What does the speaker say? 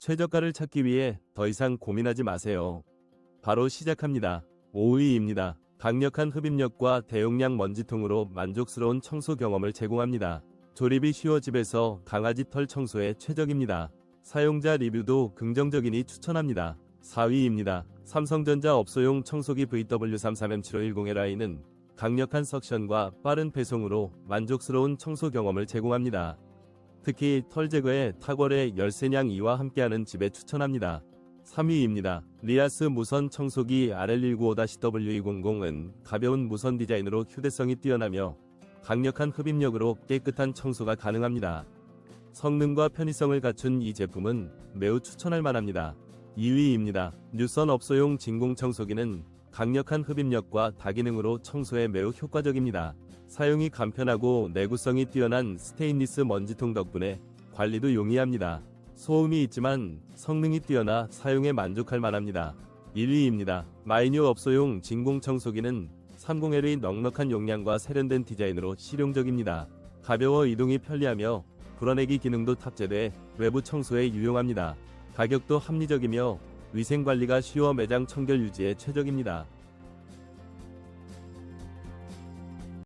최저가를 찾기 위해 더 이상 고민하지 마세요. 바로 시작합니다. 5위입니다. 강력한 흡입력과 대용량 먼지통으로 만족스러운 청소 경험을 제공합니다. 조립이 쉬워 집에서 강아지 털 청소에 최적입니다. 사용자 리뷰도 긍정적이니 추천합니다. 4위입니다. 삼성전자 업소용 청소기 VW33M7510LI는 강력한 석션과 빠른 배송으로 만족스러운 청소 경험을 제공합니다. 특히 털 제거에 탁월의 열쇠냥 2와 함께하는 집에 추천합니다. 3위입니다. 리아스 무선 청소기 RL195-W200은 가벼운 무선 디자인으로 휴대성이 뛰어나며 강력한 흡입력으로 깨끗한 청소가 가능합니다. 성능과 편의성을 갖춘 이 제품은 매우 추천할 만합니다. 2위입니다. 뉴선 업소용 진공 청소기는 강력한 흡입력과 다기능으로 청소에 매우 효과적입니다. 사용이 간편하고 내구성이 뛰어난 스테인리스 먼지통 덕분에 관리도 용이합니다. 소음이 있지만 성능이 뛰어나 사용에 만족할 만합니다. 1위입니다. 마이뉴 업소용 진공 청소기는 30L의 넉넉한 용량과 세련된 디자인으로 실용적입니다. 가벼워 이동이 편리하며 불어내기 기능도 탑재돼 외부 청소에 유용합니다. 가격도 합리적이며 위생 관리가 쉬워 매장 청결 유지에 최적입니다.